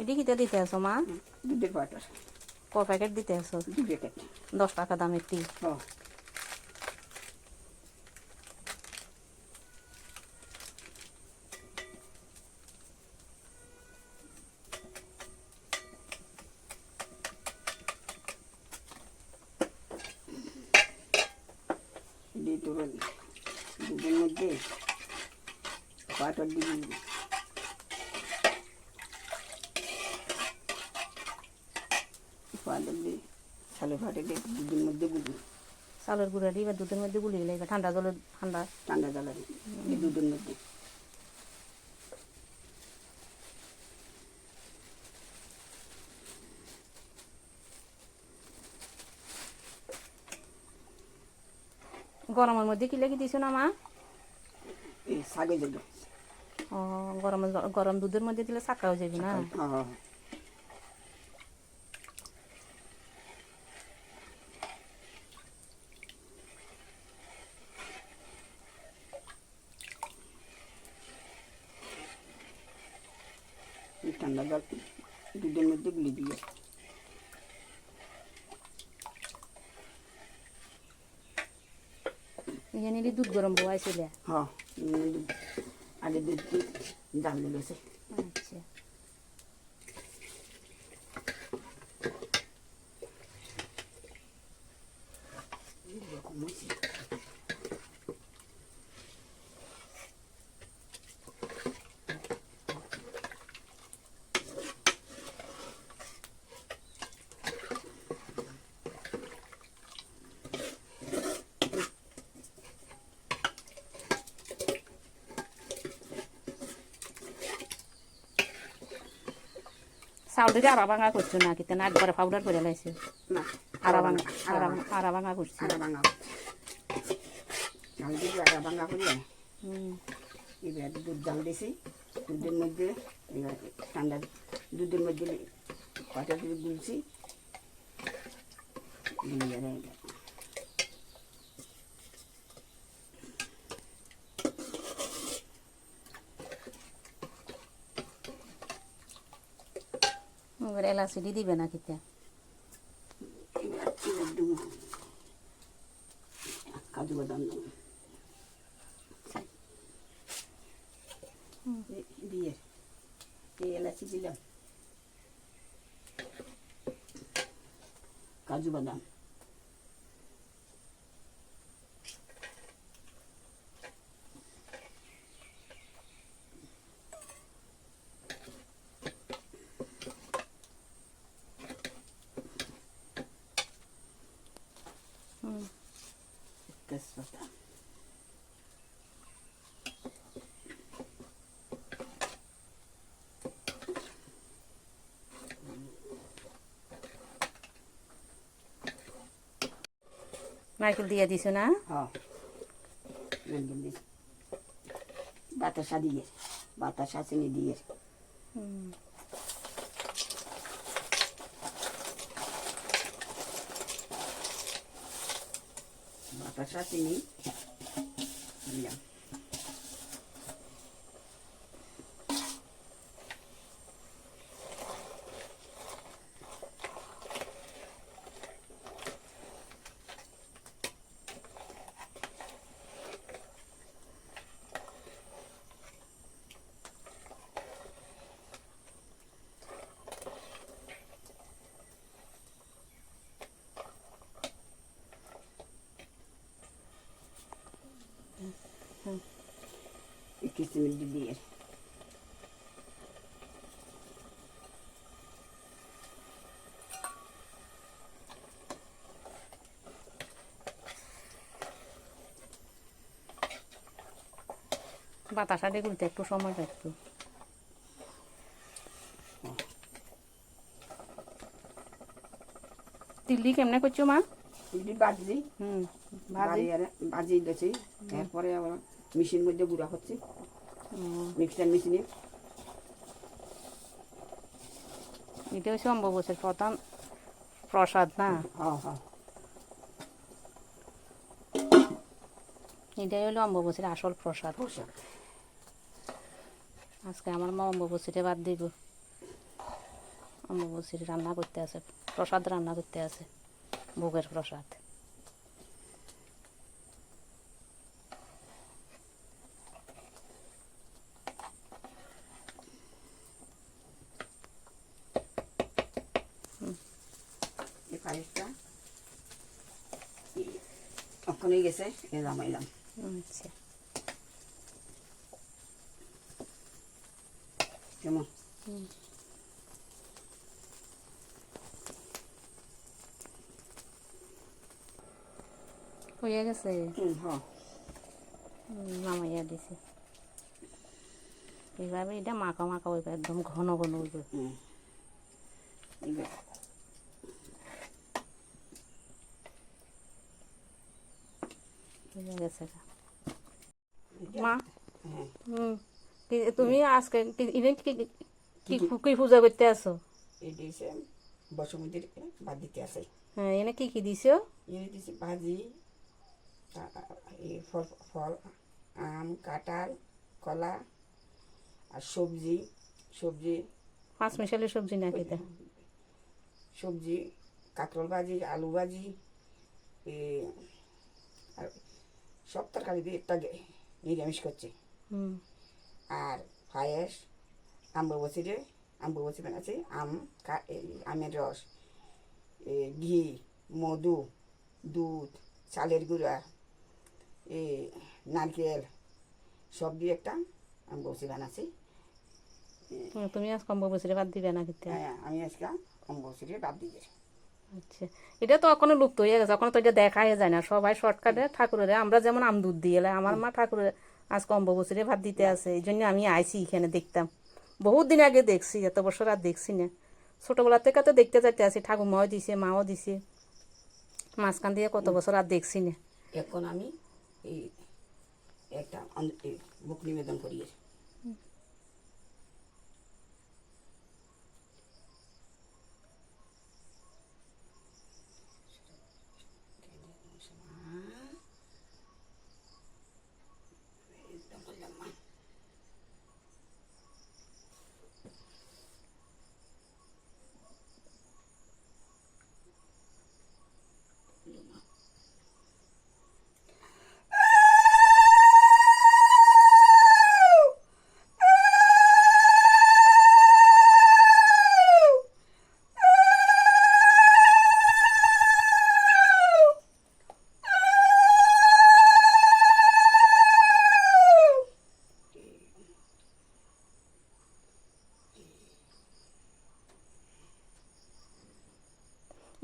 এটি কিতে দিতে আছো মা? দুধের পাউডার ক প্যাকেট দিতে আছো? দু প্যাকেট। দশ টাকা দামের টি ও। দিয়ে দুধের মধ্যে পাউডার দিবি। পাউডার দিয়ে সালে ফাটে দুধের মধ্যে গুলি। চালের গুঁড়া দিয়ে এবার দুধের মধ্যে গুলি গেলে এবার ঠান্ডা জলে ঠান্ডা ঠান্ডা জলে এই দুধের মধ্যে। গরমের মধ্যে কি লেগে দিছো না মা? এই ও গরম গরম দুধের মধ্যে দিলে চাকা হয়ে যাবে না? হ্যাঁ এই দুধের মধ্যে গুলি দিয়ে নিলে দুধ গরম বয়াইছিল হ্যাঁ উম, আগে দুধ জাল দিলেছে আচ্ছা। এরকম হয়েছে চাউলটা আরা ভাঙা করছ না কিন্তু না একবারে পাউডার করে লাইছে না আড়া ভাঙা আরা ভাঙা করছি আরা ভাঙা জাল দিয়ে আড়া ভাঙা করি এবার দুধ জাল দিছি দুধের মধ্যে এবার ঠান্ডা দুধের মধ্যে কটা দিয়ে গুলছি গুলিয়ে রেখে দিলাম। এবার এলাচিটি দিবে না কিতে এবার এবার দেবো কাজু বাদাম দেবো এ- দিয়ে এই এলাচি দিলাম কাজু বাদাম হুম তেজপাতা নারকেল দিয়ে দিছো না? বাতাসা দিয়ে। বাতাসা চিনি দিয়ে। বাতাসা চিনি। দিলাম কিসমিস দিয়ে বাতাসা দিয়ে গুলতে একটু সময় লাগতো তিল্লি কেমনে করছ মা? এটি বাজলি। হুম ভাজি ভাজি দিয়েছি। এরপরে আবার মেশিন মধ্যে গুঁড়া হচ্ছে হুম, মিক্সার মেশিনে। এটা হচ্ছে অম্বুবসের প্রধান প্রসাদ না? হ্যাঁ হ্যাঁ। এটাই হলো অম্বুবসের আসল প্রসাদ। আজকে আমার মা অম্বুবচিরে বাদ দিব। অম্বুবচির রান্না করতে আছে প্রসাদ রান্না করতে আছে ভোগের প্রসাদ এই পায়েসটা ওখানে গেছে এ নামাইলাম আচ্ছা। কেমন? হয়ে গেছে? হ্যাঁ নামাইয়া দিছে। এইভাবে এটা মাখা মাখা হইবে একদম ঘন ঘন হইবে। হুম এবার হয়ে গেছে মা? হ্যাঁ। হুম। তুমি আজকে কি- ইভেন কি কি পূজা করতে আসো? বসুমতির বাদ দিতে আছে হ্যাঁ এনে কি কি দিছো? এনে দিয়েছে ভাজি ফল ফল আম কাঁঠাল কলা আর সবজি। সবজি পাঁচ মিশালি সবজি না খেতে? সবজি কাঁকরোল ভাজি আলু ভাজি সব তরকারি দিয়ে একটা নিরামিষ করছে। আর পায়েস আম্ববসিরে আম্ববসি বানাচ্ছে আম আমের রস ঘি মধু দুধ চালের গুঁড়া এ নারকেল সব দিয়ে একটা আম্ববসি বানাচ্ছি তুমি আজ কম্বো বাদ দিবে না খেতে। হ্যাঁ আমি আজকে আম্ববসিরে বাদ দিয়ে আচ্ছা এটা তো এখনও লুপ্ত হয়ে গেছে এখন তো এটা দেখাই যায় না। সবাই শর্টকাটে ঠাকুরের আমরা যেমন আম দুধ দিয়ে আমার মা ঠাকুরের আজ বছরে ভাত দিতে আছে এই জন্য আমি আইছি এখানে দেখতাম। বহুত দিন আগে দেখছি এত বছর আর দেখছি না। ছোটবেলা থেকে তো দেখতে যাইতে আছি ঠাকুমাও দিছে মাও দিছে। মাঝখান দিয়ে কত বছর আর দেখছি না। এখন আমি এই একটা বুক নিবেদন করি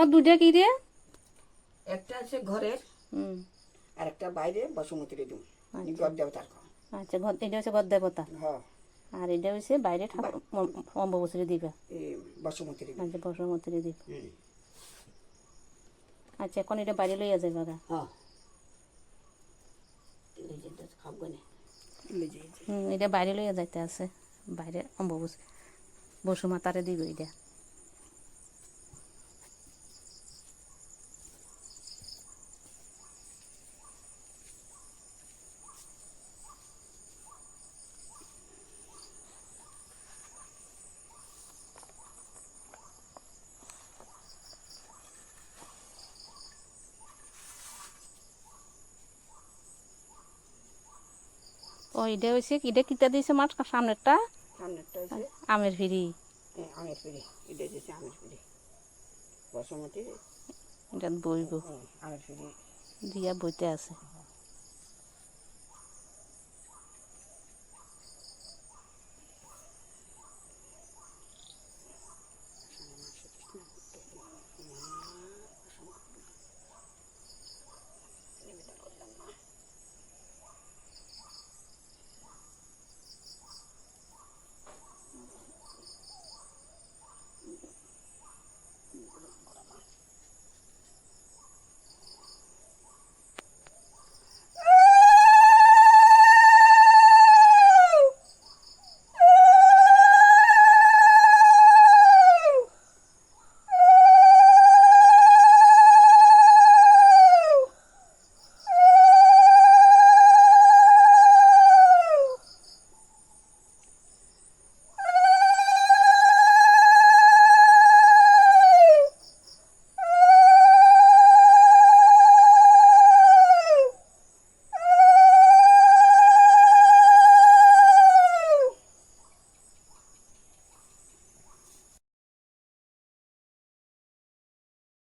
মা দুটা কি রে একটা আছে ঘরের হুম। আর একটা বাইরে বসুমতিরে দিন দেবতার ঘর। আচ্ছা ঘর এটা হচ্ছে দেবতা? হ্যাঁ আর এটা হচ্ছে বাইরে ঠাকুর দিবে বসুমতিরে আচ্ছা বসুমতিরে দিবে হুম। আচ্ছা এখন এটা বাইরে লইয়া যাবে গা? হ্যাঁ এটা বাইরে লইয়া যাইতে আছে। বাইরে অম্বুবুজ বসুমাতারে দিব এটা। ও এটা হয়েছে এটা কিতা দিয়েছে মাছ? সামনেরটা? সামনেরটা আমের ফিরি আমের পিড়ি এটা দিয়েছে আমের পিড়ি বসমতি। এটা বইব। আমের পিড়ি দিয়া বইতে আছে।